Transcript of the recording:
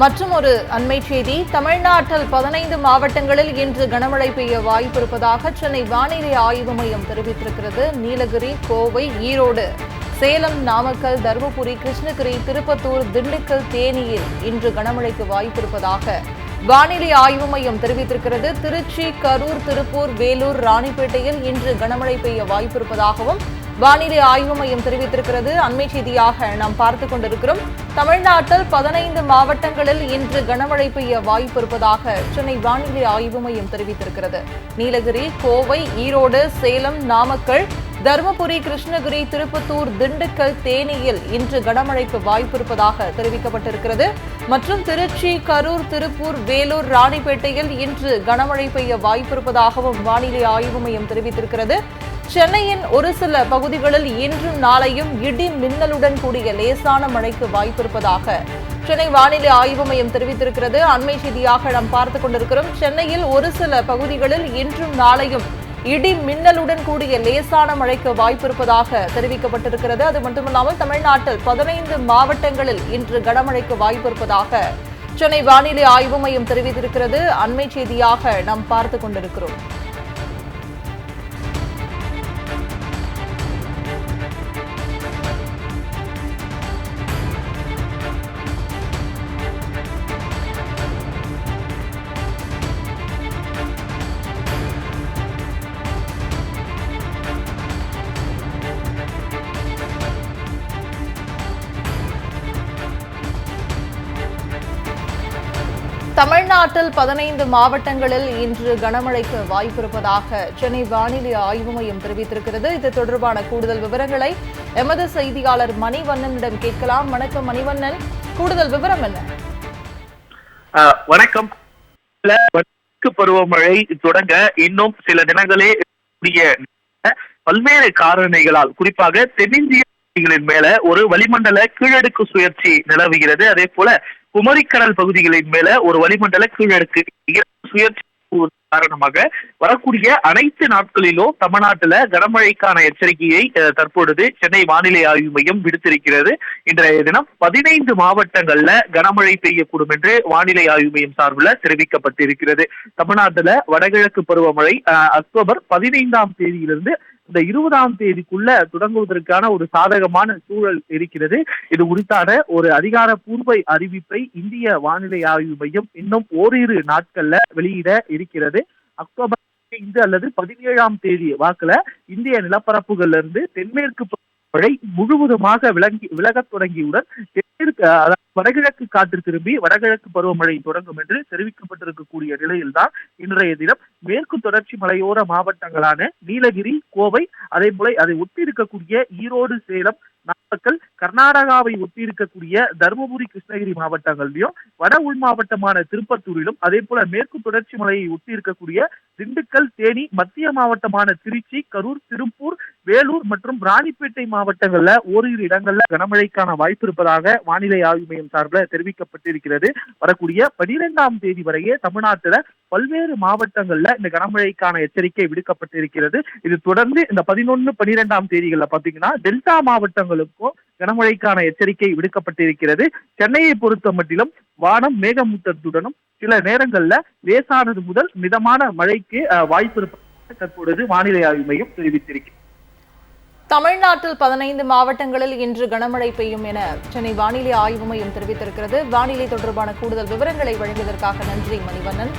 மற்றும் ஒரு அண்மை செய்தி. தமிழ்நாட்டில் பதினைந்து மாவட்டங்களில் இன்று கனமழை பெய்ய வாய்ப்பிருப்பதாக சென்னை வானிலை ஆய்வு மையம் தெரிவித்திருக்கிறது. நீலகிரி கோவை ஈரோடு சேலம் நாமக்கல் தருமபுரி கிருஷ்ணகிரி திருப்பத்தூர் திண்டுக்கல் தேனியில் இன்று கனமழைக்கு வாய்ப்பிருப்பதாக வானிலை ஆய்வு மையம் தெரிவித்திருக்கிறது. திருச்சி கரூர் திருப்பூர் வேலூர் ராணிப்பேட்டையில் இன்று கனமழை பெய்ய வாய்ப்பிருப்பதாகவும் வானிலை ஆய்வு மையம் தெரிவித்திருக்கிறது. அண்மை செய்தியாக நாம் பார்த்துக் கொண்டிருக்கிறோம். தமிழ்நாட்டில் பதினைந்து மாவட்டங்களில் இன்று கனமழை பெய்ய வாய்ப்பு இருப்பதாக சென்னை வானிலை ஆய்வு மையம் தெரிவித்திருக்கிறது. நீலகிரி கோவை ஈரோடு சேலம் நாமக்கல் தருமபுரி கிருஷ்ணகிரி திருப்பத்தூர் திண்டுக்கல் தேனியில் இன்று கனமழைக்கு வாய்ப்பிருப்பதாக தெரிவிக்கப்பட்டிருக்கிறது. மற்றும் திருச்சி கரூர் திருப்பூர் வேலூர் ராணிப்பேட்டையில் இன்று கனமழை பெய்ய வாய்ப்பிருப்பதாகவும் வானிலை ஆய்வு மையம் தெரிவித்திருக்கிறது. சென்னையின் ஒரு சில பகுதிகளில் இன்றும் நாளையும் இடி மின்னலுடன் கூடிய லேசான மழைக்கு வாய்ப்பிருப்பதாக சென்னை வானிலை ஆய்வு மையம் தெரிவித்திருக்கிறது. அண்மை செய்தியாக நாம் பார்த்துக் கொண்டிருக்கிறோம். சென்னையில் ஒரு சில பகுதிகளில் இன்றும் நாளையும் இடி மின்னலுடன் கூடிய லேசான மழைக்கு வாய்ப்பிருப்பதாக தெரிவிக்கப்பட்டிருக்கிறது. அது மட்டுமல்லாமல் தமிழ்நாட்டில் பதினைந்து மாவட்டங்களில் இன்று கனமழைக்கு வாய்ப்பிருப்பதாக சென்னை வானிலை ஆய்வு மையம் தெரிவித்திருக்கிறது. அண்மை செய்தியாக நாம் பார்த்துக் கொண்டிருக்கிறோம். தமிழ்நாட்டில் பதினைந்து மாவட்டங்களில் இன்று கனமழைக்கு வாய்ப்பிருப்பதாக சென்னை வானிலை ஆய்வு மையம் தெரிவித்திருக்கிறது. இது தொடர்பான கூடுதல் விவரங்களை எமது செய்தியாளர் மணிவண்ணனிடம் கேட்கலாம். வணக்கம் மணிவண்ணன். கூடுதல் விவரம் என்ன? ஆஹ் வணக்கம். வடக்கு பருவமழை தொடங்க இன்னும் சில தினங்களே கூடிய பல்வேறு காரணிகளால் குறிப்பாக தென்னிந்திய மேல ஒரு வளிமண்டல கீழடுக்கு சுழற்சி நிலவுகிறது. அதே போல குமரிக்கடல் பகுதிகளின் மேல ஒரு வளிமண்டல கீழடுக்கு சுயற்சி காரணமாக வரக்கூடிய அனைத்து நாட்களிலும் தமிழ்நாட்டுல கனமழைக்கான எச்சரிக்கையை தற்பொழுது சென்னை வானிலை ஆய்வு மையம் விடுத்திருக்கிறது. இன்றைய தினம் பதினைந்து மாவட்டங்கள்ல கனமழை பெய்யக்கூடும் என்று வானிலை ஆய்வு மையம் சார்பில் தெரிவிக்கப்பட்டிருக்கிறது. தமிழ்நாட்டுல வடகிழக்கு பருவமழை அக்டோபர் பதினைந்தாம் தேதியிலிருந்து இந்த இருபதாம் தேதிக்குள்ள தொடங்குவதற்கான ஒரு சாதகமான சூழல் இருக்கிறது. இது குறித்தான ஒரு அதிகாரப்பூர்வ அறிவிப்பை இந்திய வானிலை ஆய்வு மையம் இன்னும் ஓரிரு நாட்கள்ல வெளியிட இருக்கிறது. அக்டோபர் ஐந்து அல்லது பதினேழாம் தேதி வாக்குல இந்திய நிலப்பரப்புகள்ல இருந்து தென்மேற்கு மழை முழுவதுமாக விளங்கி விலகத் தொடங்கியுடன் வடகிழக்கு காற்று திரும்பி வடகிழக்கு பருவமழை தொடங்கும் என்று தெரிவிக்கப்பட்டிருக்கக்கூடிய நிலையில்தான் இன்றைய தினம் மேற்கு தொடர்ச்சி மலையோர மாவட்டங்களான நீலகிரி கோவை அதே போல அதை ஒட்டி இருக்கக்கூடிய ஈரோடு சேலம் நாமக்கல் கர்நாடகாவை ஒட்டி இருக்கக்கூடிய தருமபுரி கிருஷ்ணகிரி மாவட்டங்களிலும் வட உள் மாவட்டமான திருப்பத்தூரிலும் அதே போல மேற்கு தொடர்ச்சி மலையை ஒட்டி இருக்கக்கூடிய திண்டுக்கல் தேனி மத்திய மாவட்டமான திருச்சி கரூர் திருப்பூர் வேலூர் மற்றும் ராணிப்பேட்டை மாவட்டங்கள்ல ஓரிரு இடங்கள்ல கனமழைக்கான வாய்ப்பு இருப்பதாக வானிலை ஆய்வு மையம் சார்பில் தெரிவிக்கப்பட்டிருக்கிறது. வரக்கூடிய பனிரெண்டாம் தேதி வரையே தமிழ்நாட்டுல பல்வேறு மாவட்டங்கள்ல இந்த கனமழைக்கான எச்சரிக்கை விடுக்கப்பட்டிருக்கிறது. இது தொடர்ந்து இந்த பதினொன்னு பனிரெண்டாம் தேதிகள்ல பாத்தீங்கன்னா டெல்டா மாவட்டங்களுக்கும் கனமழைக்கான எச்சரிக்கை விடுக்கப்பட்டிருக்கிறது. சென்னையை பொறுத்த மட்டிலும் வானம் மேகமூட்டத்துடனும் சில நேரங்கள்ல லேசானது முதல் மிதமான மழைக்கு வாய்ப்பு இருப்பதாக தற்பொழுது வானிலை ஆய்வு மையம் தெரிவித்திருக்கிறது. தமிழ்நாட்டில் பதினைந்து மாவட்டங்களில் இன்று கனமழை பெய்யும் என சென்னை வானிலை ஆய்வு மையம் தெரிவித்திருக்கிறது. வானிலை தொடர்பான கூடுதல் விவரங்களை வழங்கியதற்காக நன்றி மணிவண்ணன்.